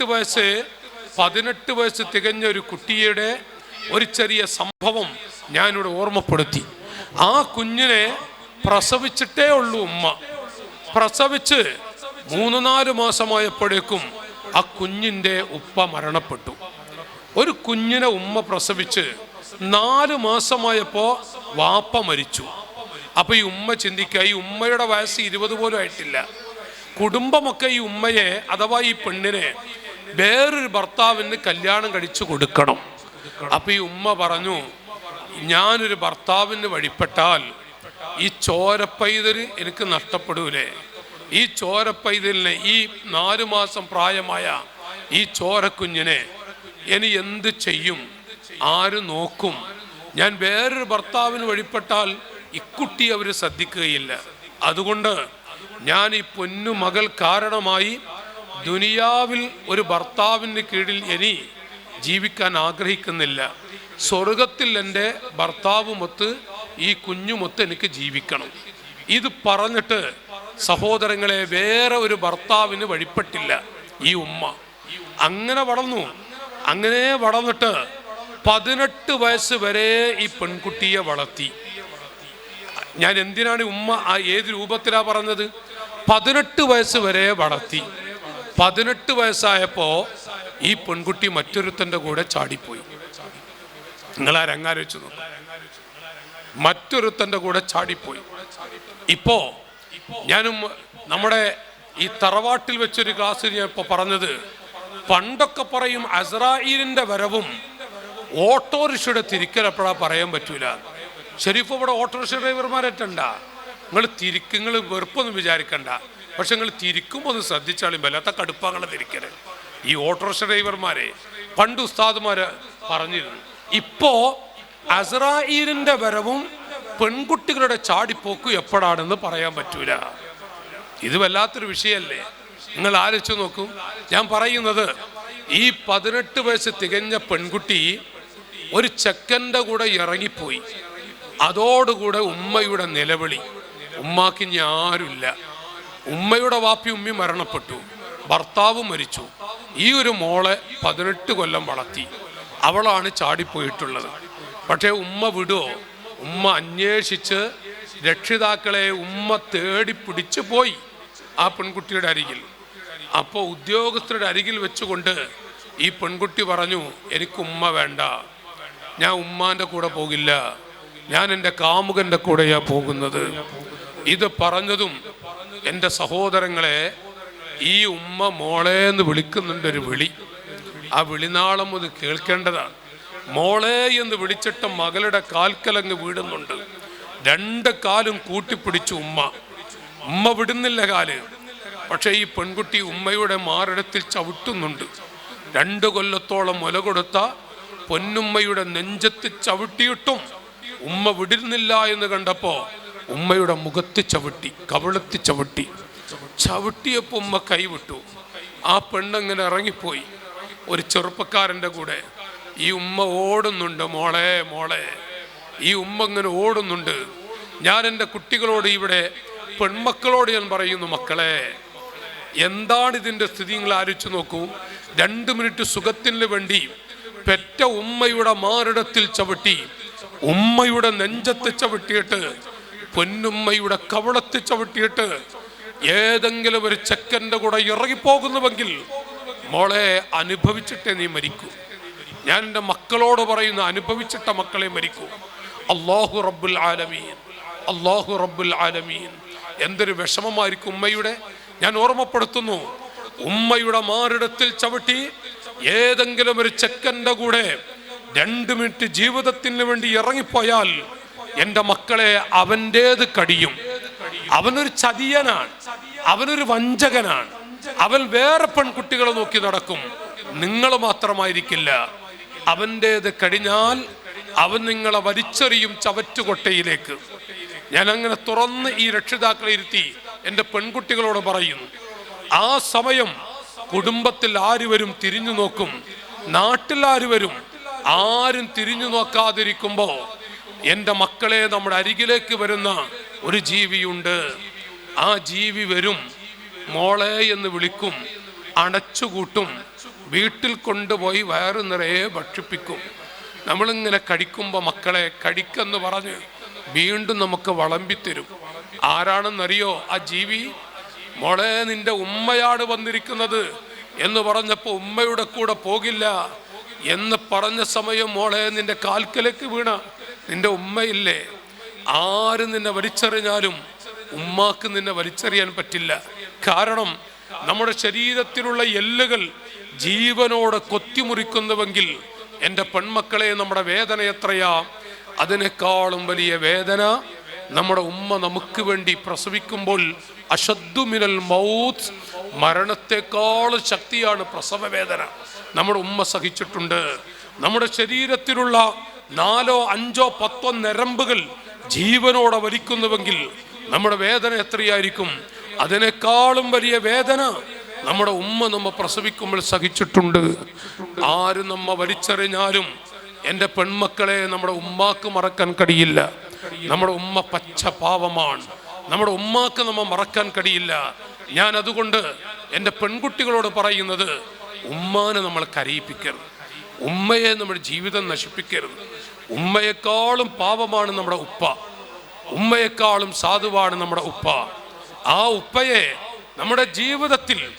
പതിനെട്ട് വയസ്സ് പതിനെട്ട് വയസ്സ് തികഞ്ഞ ഒരു കുട്ടിയുടെ ഒരു ചെറിയ സംഭവം ഞാനിവിടെ ഓർമ്മപ്പെടുത്തി. ആ കുഞ്ഞിനെ പ്രസവിച്ചിട്ടേ ഉള്ളൂ ഉമ്മ. പ്രസവിച്ച് മൂന്ന് നാല് മാസമായപ്പോഴേക്കും ആ കുഞ്ഞിന്റെ ഉപ്പ മരണപ്പെട്ടു. ഒരു കുഞ്ഞിനെ ഉമ്മ പ്രസവിച്ച് നാല് മാസമായപ്പോ വാപ്പ മരിച്ചു. അപ്പൊ ഈ ഉമ്മ ചിന്തിക്കുക ഈ ഉമ്മയുടെ വയസ്സ് ഇരുപത് പോലും ആയിട്ടില്ല. കുടുംബമൊക്കെ ഈ ഉമ്മയെ അഥവാ ഈ പെണ്ണിനെ വേറൊരു ഭർത്താവിന് കല്യാണം കഴിച്ചു കൊടുക്കണം. അപ്പൊ ഈ ഉമ്മ പറഞ്ഞു ഞാനൊരു ഭർത്താവിന് വഴിപ്പെട്ടാൽ ഈ ചോരപ്പൈതൽ എനിക്ക് നഷ്ടപ്പെടൂലേ. ഈ ചോരപ്പൈതലിനെ ഈ നാലു മാസം പ്രായമായ ഈ ചോരക്കുഞ്ഞിനെ ഇനി എന്ത് ചെയ്യും? ആര് നോക്കും? ഞാൻ വേറൊരു ഭർത്താവിന് വഴിപ്പെട്ടാൽ ഇക്കുട്ടി അവർ ശ്രദ്ധിക്കുകയില്ല. അതുകൊണ്ട് ഞാൻ ഈ പൊന്നു മകൾ കാരണമായി ദുനിയാവിൽ ഒരു ഭർത്താവിന്റെ കീഴിൽ ഇനി ജീവിക്കാൻ ആഗ്രഹിക്കുന്നില്ല. സ്വർഗത്തിൽ എന്റെ ഭർത്താവുമൊത്ത് ഈ കുഞ്ഞുമൊത്ത് എനിക്ക് ജീവിക്കണം. ഇത് പറഞ്ഞിട്ട് സഹോദരങ്ങളെ വേറെ ഒരു ഭർത്താവിന് വഴിപ്പെട്ടില്ല ഈ ഉമ്മ. അങ്ങനെ വളർന്നു. അങ്ങനെ വളർന്നിട്ട് പതിനെട്ട് വയസ്സ് വരെ ഈ പെൺകുട്ടിയെ വളർത്തി. ഞാൻ എന്തിനാണ് ഉമ്മ ആ ഏത് രൂപത്തിലാണ് പറഞ്ഞത്? പതിനെട്ട് വയസ്സ് വരെ വളർത്തി. പതിനെട്ട് വയസ്സായപ്പോ ഈ പെൺകുട്ടി മറ്റൊരുത്തന്റെ കൂടെ ചാടിപ്പോയി. നിങ്ങൾ ആ രംഗാലോചിച്ച് നോക്കും. കൂടെ ചാടിപ്പോയി. ഇപ്പോ ഞാനും നമ്മുടെ ഈ തറവാട്ടിൽ വെച്ചൊരു ക്ലാസ്സിൽ ഞാൻ ഇപ്പൊ പറഞ്ഞത് പണ്ടൊക്കെ പറയും അസ്രായിലിന്റെ വരവും ഓട്ടോറിക്ഷയുടെ തിരിക്കൽ എപ്പോഴാ പറയാൻ പറ്റൂല. ഷെരീഫ് ഇവിടെ ഓട്ടോറിക്ഷ ഡ്രൈവർമാരറ്റണ്ട. നിങ്ങൾ തിരിക്ക് വെറുപ്പൊന്നും വിചാരിക്കണ്ട. പക്ഷെ നിങ്ങൾ തിരിക്കുമ്പോൾ ഒന്ന് ശ്രദ്ധിച്ചാലും വല്ലാത്ത കടുപ്പാങ്ങളെ തിരിക്കരുത് ഈ ഓട്ടോറിക്ഷ ഡ്രൈവർമാരെ പണ്ട് ഉസ്താദുമാര് പറഞ്ഞിരുന്നു. ഇപ്പോ അസ്രായിലിന്റെ വരവും പെൺകുട്ടികളുടെ ചാടിപ്പോക്കും എപ്പോഴാണെന്ന് പറയാൻ പറ്റൂല. ഇത് വല്ലാത്തൊരു വിഷയല്ലേ നിങ്ങൾ ആലോചിച്ചു നോക്കൂ. ഞാൻ പറയുന്നത് ഈ പതിനെട്ട് വയസ്സ് തികഞ്ഞ പെൺകുട്ടി ഒരു ചെക്കന്റെ കൂടെ ഇറങ്ങിപ്പോയി. അതോടുകൂടെ ഉമ്മയുടെ നിലവിളി. ഉമ്മാക്ക് ഇനി ആരുമില്ല. ഉമ്മയുടെ വാപ്പി ഉമ്മി മരണപ്പെട്ടു. ഭർത്താവ് മരിച്ചു. ഈ ഒരു മോളെ പതിനെട്ട് കൊല്ലം വളർത്തി. അവളാണ് ചാടിപ്പോയിട്ടുള്ളത്. പക്ഷേ ഉമ്മ വിടുവോ? ഉമ്മ അന്വേഷിച്ച് രക്ഷിതാക്കളെ ഉമ്മ തേടി പിടിച്ചു പോയി ആ പെൺകുട്ടിയുടെ അരികിൽ. അപ്പോൾ ഉദ്യോഗസ്ഥരുടെ അരികിൽ വെച്ചുകൊണ്ട് ഈ പെൺകുട്ടി പറഞ്ഞു എനിക്ക് ഉമ്മ വേണ്ട. ഞാൻ ഉമ്മാന്റെ കൂടെ പോകില്ല. ഞാൻ എന്റെ കാമുകന്റെ കൂടെയാണ് പോകുന്നത്. ഇത് പറഞ്ഞതും എന്റെ സഹോദരങ്ങളെ ഈ ഉമ്മ മോളെ എന്ന് വിളിക്കുന്നുണ്ട് ഒരു വിളി. ആ വിളിനാളം അത് കേൾക്കേണ്ടതാണ്. മോളെ എന്ന് വിളിച്ചിട്ട് മകളുടെ കാൽക്കലങ്ങ് വീടുന്നുണ്ട് രണ്ട് കാലും കൂട്ടിപ്പിടിച്ചു ഉമ്മ. ഉമ്മ വിടുന്നില്ല കാൽ. പക്ഷേ ഈ പെൺകുട്ടി ഉമ്മയുടെ മാറിടത്തിൽ ചവിട്ടുന്നുണ്ട്. രണ്ട് കൊല്ലത്തോളം മുല കൊടുത്ത പൊന്നുമ്മയുടെ നെഞ്ചത്ത് ചവിട്ടിയിട്ടും ഉമ്മ വിടുന്നില്ല എന്ന് കണ്ടപ്പോ ഉമ്മയുടെ മുഖത്ത് ചവിട്ടി കവിളത്ത് ചവിട്ടി. ചവിട്ടിയപ്പോൾ ഉമ്മ കൈവിട്ടു. ആ പെണ്ണങ്ങനെ ഇറങ്ങിപ്പോയി. ഒരു ചെറുപ്പക്കാരന്റെ കൂടെ. ഈ ഉമ്മ ഓടുന്നുണ്ട് മോളെ മോളെ. ഈ ഉമ്മ ഇങ്ങനെ ഓടുന്നുണ്ട്. ഞാൻ എന്റെ കുട്ടികളോട് ഇവിടെ പെൺമക്കളോട് ഞാൻ പറയുന്നു മക്കളെ എന്താണ് ഇതിന്റെ സ്ഥിതി? നിങ്ങൾ ആലോചിച്ച് നോക്കൂ. രണ്ട് മിനിറ്റ് സുഖത്തിന് വേണ്ടി പെറ്റ ഉമ്മയുടെ മാറിടത്തിൽ ചവിട്ടി ഉമ്മയുടെ നെഞ്ചത്ത് ചവിട്ടിയിട്ട് പൊന്നുമ്മയുടെ കവളത്ത് ചവിട്ടിയിട്ട് ഏതെങ്കിലും ഒരു ചെക്കന്റെ കൂടെ ഇറങ്ങിപ്പോകുന്നുവെങ്കിൽ മോളെ അനുഭവിച്ചിട്ടേ നീ മരിക്കൂ. ഞാൻ എന്റെ മക്കളോട് പറയുന്ന അനുഭവിച്ചിട്ട മക്കളെ മരിക്കൂ. അള്ളാഹു റബ്ബുൽ ആലമീൻ അള്ളാഹു റബ്ബുൽ ആലമീൻ. എന്തൊരു വിഷമമായിരിക്കും ഉമ്മയുടെ. ഞാൻ ഓർമ്മപ്പെടുത്തുന്നു ഉമ്മയുടെ മാറിടത്തിൽ ചവിട്ടി ഏതെങ്കിലും ഒരു ചെക്കന്റെ കൂടെ രണ്ട് മിനിറ്റ് ജീവിതത്തിന് വേണ്ടി ഇറങ്ങിപ്പോയാൽ എന്റെ മക്കളെ അവന്റേത് കടിയും. അവനൊരു ചതിയനാണ്. അവനൊരു വഞ്ചകനാണ്. അവൻ വേറെ പെൺകുട്ടികളെ നോക്കി നടക്കും. നിങ്ങൾ മാത്രമായിരിക്കില്ല. അവന്റേത് കഴിഞ്ഞാൽ അവൻ നിങ്ങളെ വലിച്ചെറിയും ചവറ്റുകൊട്ടയിലേക്ക്. ഞാൻ അങ്ങനെ തുറന്ന് ഈ രക്ഷിതാക്കളെ ഇരുത്തി എന്റെ പെൺകുട്ടികളോട് പറയുന്നു ആ സമയം കുടുംബത്തിൽ ആരുവരും തിരിഞ്ഞു നോക്കും. നാട്ടിൽ ആരുവരും ആരും തിരിഞ്ഞു നോക്കാതിരിക്കുമ്പോ എന്റെ മക്കളെ നമ്മുടെ അരികിലേക്ക് വരുന്ന ഒരു ജീവിയുണ്ട്. ആ ജീവി വരും. മോളെ എന്ന് വിളിക്കും. അടച്ചുകൂട്ടും വീട്ടിൽ കൊണ്ടുപോയി വയറ് നിറയെ ഭക്ഷിപ്പിക്കും. നമ്മളിങ്ങനെ കടിക്കുമ്പോൾ മക്കളെ കടിക്കെന്ന് പറഞ്ഞ് വീണ്ടും നമുക്ക് വളമ്പിത്തരും. ആരാണെന്നറിയോ ആ ജീവി? മോളെ നിന്റെ ഉമ്മയാണ് വന്നിരിക്കുന്നത് എന്ന് പറഞ്ഞപ്പോൾ ഉമ്മയുടെ കൂടെ പോകില്ല എന്ന് പറഞ്ഞ സമയം മോളെ നിന്റെ കാൽക്കലേക്ക് വീണ. നിന്റെ ഉമ്മയില്ലേ? ആര് നിന്നെ വലിച്ചെറിഞ്ഞാലും ഉമ്മാക്ക് നിന്നെ വലിച്ചെറിയാൻ പറ്റില്ല. കാരണം നമ്മുടെ ശരീരത്തിലുള്ള എല്ലുകൾ ജീവനോട് കൊത്തിമുറിക്കുന്നുവെങ്കിൽ എന്റെ പെൺമക്കളെ നമ്മുടെ വേദന എത്രയാ? അതിനേക്കാളും വലിയ വേദന നമ്മുടെ ഉമ്മ നമുക്ക് വേണ്ടി പ്രസവിക്കുമ്പോൾ അശദ്ദുമിനൽ മൗത്ത് മരണത്തെക്കാളും ശക്തിയാണ് പ്രസവ വേദന നമ്മുടെ ഉമ്മ സഹിച്ചിട്ടുണ്ട്. നമ്മുടെ ശരീരത്തിലുള്ള നാലോ അഞ്ചോ പത്തോ നരമ്പുകൾ ജീവനോടെ വലിക്കുന്നുവെങ്കിൽ നമ്മുടെ വേദന എത്രയായിരിക്കും? അതിനേക്കാളും വലിയ വേദന നമ്മുടെ ഉമ്മ നമ്മ പ്രസവിക്കുമ്പോൾ സഹിച്ചിട്ടുണ്ട്. ആരും നമ്മ വലിച്ചെറിഞ്ഞാലും എന്റെ പെൺമക്കളെ നമ്മുടെ ഉമ്മാക്ക് മറക്കാൻ കഴിയില്ല. നമ്മുടെ ഉമ്മ പച്ച പാവമാണ്. നമ്മുടെ ഉമ്മാക്ക് നമ്മ മറക്കാൻ കഴിയില്ല. ഞാൻ അതുകൊണ്ട് എന്റെ പെൺകുട്ടികളോട് പറയുന്നത് ഉമ്മാനെ നമ്മൾ കരയിപ്പിക്കരുത്. ഉമ്മയെ നമ്മുടെ ജീവിതം നശിപ്പിക്കരുത്. ഉമ്മയെക്കാളും പാപമാണ് നമ്മുടെ ഉപ്പ. ഉമ്മയെക്കാളും സാധുവാണ് നമ്മുടെ ഉപ്പ. ആ ഉപ്പയെ നമ്മുടെ ജീവിതത്തിൽ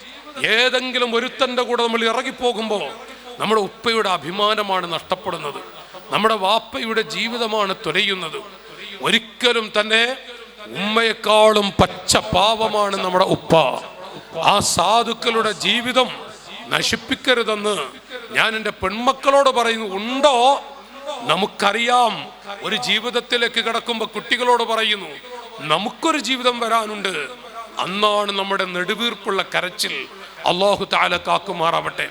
ഏതെങ്കിലും ഒരുത്തന്റെ കൂടെ നമ്മൾ ഇറങ്ങിപ്പോകുമ്പോൾ നമ്മുടെ ഉപ്പയുടെ അഭിമാനമാണ് നഷ്ടപ്പെടുന്നത്. നമ്മുടെ വാപ്പയുടെ ജീവിതമാണ് തുലയുന്നത്. ഒരിക്കലും തന്നെ ഉമ്മയെക്കാളും പച്ച പാവമാണ് നമ്മുടെ ഉപ്പ. ആ സാധുക്കളുടെ ജീവിതം നശിപ്പിക്കരുതെന്ന് ഞാൻ എന്റെ പെൺമക്കളോട് പറയുന്നു ഉണ്ടോ നമുക്കറിയാം. ഒരു ജീവിതത്തിലേക്ക് കിടക്കുമ്പോൾ കുട്ടികളോട് പറയുന്നു നമുക്കൊരു ജീവിതം വരാനുണ്ട്. അന്നാണ് നമ്മുടെ നെടുവീർപ്പുള്ള കരച്ചിൽ. അള്ളാഹു താല കാക്കുമാറാവട്ടെ.